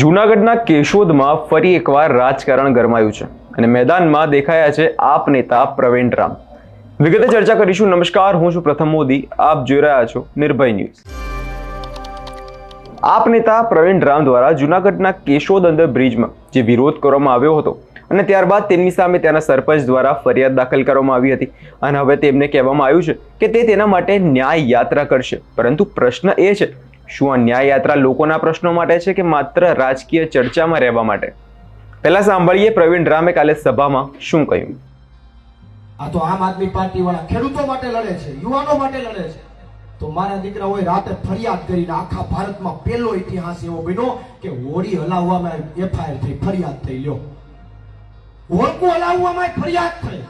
જૂનાગઢના કેશોદમાં ફરી એકવાર રાજકારણ ગરમાયું છે અને મેદાનમાં દેખાયા છે આપ નેતા પ્રવીણ રામ. વિગતે ચર્ચા કરીશું. નમસ્કાર, હું છું પ્રથમ મોદી. આપ જોઈ રહ્યા છો નિર્ભય ન્યૂઝ. આપ નેતા પ્રવીણ રામ દ્વારા જૂનાગઢના કેશોદ અંદર બ્રિજમાં જે વિરોધ કરવામાં આવ્યો હતો અને ત્યારબાદ તેમની સામે ત્યાંના સરપંચ દ્વારા ફરિયાદ દાખલ કરવામાં આવી હતી. અને હવે તેમને કહેવામાં આવ્યું છે કે તે તેના માટે ન્યાય યાત્રા કરશે. પરંતુ પ્રશ્ન એ છે શું આ ન્યાય યાત્રા લોકોના પ્રશ્નો માટે છે કે માત્ર રાજકીય ચર્ચામાં રહેવા માટે? પહેલા સાંભળીએ પ્રવીણ રામે કાલે સભામાં શું કહ્યું. આ તો આમ આદમી પાર્ટી વાળા ખેડૂતો માટે લડે છે, યુવાનો માટે લડે છે. તો મારા દીકરાઓએ રાતે ફરિયાદ કરીને આખા ભારતમાં પહેલો ઇતિહાસ એવો બન્યો કે હોળી હલાવવામાં એફઆઈઆર થઈ, ફરિયાદ થઈ, લ્યો. હોળકું હલાવવામાં ફરિયાદ થઈ.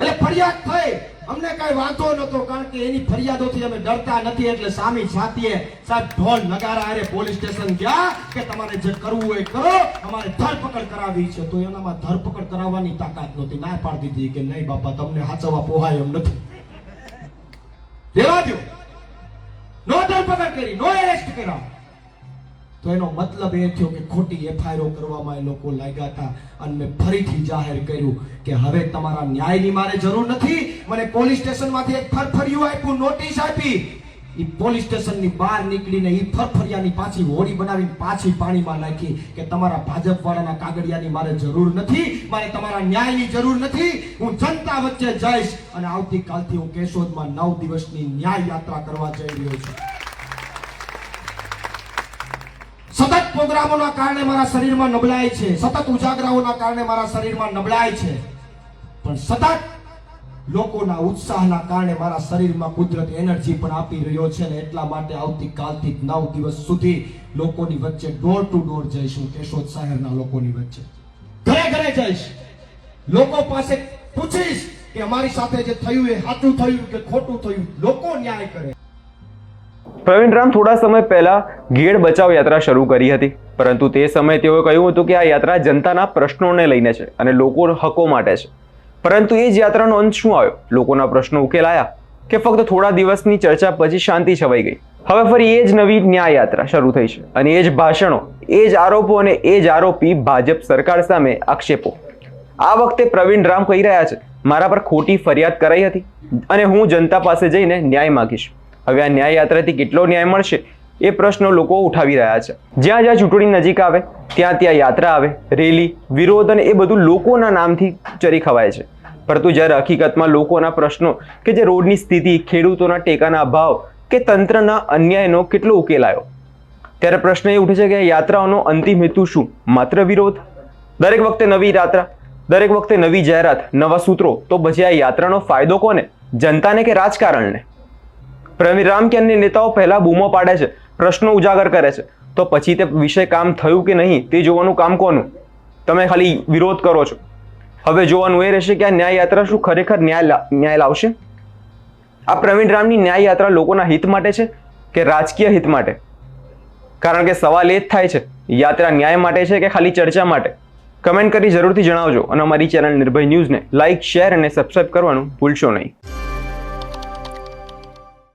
એટલે ફરિયાદ થઈ. અમને કઈ વાંધો નતો કારણ કે એની ફરિયાદોથી અમે ડરતા નથી, એટલે સામી છાતીએ સાહેબ ઢોલ નગારા અરે પોલીસ સ્ટેશન ગયા કે તમારે જે કરવું હોય કરો, અમારે ધરપકડ કરાવી છે. તો એનામાં ધરપકડ કરાવવાની તાકાત નહોતી. ના પાડી દીધી કે નહીં બાપા, તમને હાચવવા પોહાય એમ નથી. રેવા દો નો ધરપકડ કરી, નો એરેસ્ટ કર્યા. તો એનો મતલબ એ થયો કે ખોટી એફઆઈઆર કરવામાં એ લોકો લાગ્યા હતા. અને મેં ફરીથી જાહેર કર્યું કે હવે તમારા ન્યાયની મારે જરૂર નથી. મને પોલીસ સ્ટેશનમાંથી એક ફરફરિયું આપ્યું, નોટિસ આપી. ઈ પોલીસ સ્ટેશનની બહાર નીકળીને ઈ ફરફરિયાની પાછી હોડી બનાવીને પાછી પાણીમાં નાખી કે તમારા ભાજપ વાળાના કાગળિયાની મારે જરૂર નથી, મારે તમારા ન્યાયની જરૂર નથી. હું જનતા વચ્ચે જઈશ અને આવતીકાલથી હું કેશોદમાં નવ દિવસની ન્યાય યાત્રા કરવા જઈ રહ્યો છું. સતત પ્રોગ્રામોના કારણે મારા શરીરમાં નબળાઈ છે. સતત ઉજાગરાઓના કારણે મારા શરીરમાં નબળાઈ છે. પણ સતત લોકોના ઉત્સાહના કારણે મારા શરીરમાં કુદરત એનર્જી પણ આપી રહ્યો છે ને એટલા માટે આવતીકાલથી નવ દિવસ સુધી લોકોની વચ્ચે ડોર ટુ ડોર જઈશું કેશોદ શહેરના લોકોની વચ્ચે. ઘરે ઘરે જઈશ. લોકો પાસે પૂછીશ કે અમારી સાથે જે થયું એ સાચું થયું કે ખોટું થયું? લોકો ન્યાય કરે. પ્રવીણ રામ થોડા સમય પહેલા ઘેડ બચાવ યાત્રા શરૂ કરી હતી. પરંતુ તે સમયે તેઓએ કહ્યું હતું કે આ યાત્રા જનતાના પ્રશ્નોને લઈને છે અને લોકો હકો માટે છે. પરંતુ એ જ યાત્રાનો અંત શું આવ્યો? લોકોના પ્રશ્નો ઉકેલાયા કે ફક્ત થોડા દિવસની ચર્ચા પછી શાંતિ છવાઈ ગઈ. હવે ફરી એ જ નવી ન્યાય યાત્રા શરૂ થઈ છે અને એ જ ભાષણો, એ જ આરોપો અને એ જ આરોપી ભાજપ સરકાર સામે આક્ષેપો. આ વખતે પ્રવીણ રામ કહી રહ્યા છે, મારા પર ખોટી ફરિયાદ કરાઈ હતી અને હું જનતા પાસે જઈને ન્યાય માંગીશ. હવે આ ન્યાય યાત્રાથી કેટલો ન્યાય મળશે એ પ્રશ્નો લોકો ઉઠાવી રહ્યા છે. જ્યાં જ્યાં ચૂંટણી નજીક આવે, ત્યાં ત્યાં યાત્રા આવે, રેલી, વિરોધ અને એ બધું લોકોના નામથી ચરી ખવાય છે. પરંતુ જ્યારે હકીકતમાં લોકોના પ્રશ્નો કે જે રોડની સ્થિતિ, ખેડૂતોના ટેકાના અભાવ કે તંત્રના અન્યાયનો કેટલો ઉકેલ આવ્યો? ત્યારે પ્રશ્ન એ ઉઠે છે કે યાત્રાઓનો અંતિમ હેતુ શું? માત્ર વિરોધ? દરેક વખતે નવી યાત્રા, દરેક વખતે નવી જાહેરાત, નવા સૂત્રો, તો પછી આ યાત્રાનો ફાયદો કોને? જનતાને કે રાજકારણને? રામ કે અન્ય નેતાઓ પહેલા બૂમો પાડે છે, પ્રશ્નો ઉજાગર કરે છે. તો પછી તે વિષય કામ થયું કે નહીં તે જોવાનું કામ કોનું? તમે ખાલી વિરોધ કરો છો. હવે જોવાનું એ રહેશે કે આ ન્યાય યાત્રા શું ખરેખર ન્યાય ન્યાય લાવશે? આ પ્રવીણ રામની ન્યાય યાત્રા લોકોના હિત માટે છે કે રાજકીય હિત માટે? કારણ કે સવાલ એ જ થાય છે, યાત્રા ન્યાય માટે છે કે ખાલી ચર્ચા માટે? કમેન્ટ કરી જરૂરથી જણાવજો અને અમારી ચેનલ નિર્ભય ન્યૂઝને લાઇક શેર અને સબસ્ક્રાઇબ કરવાનું ભૂલશો નહીં.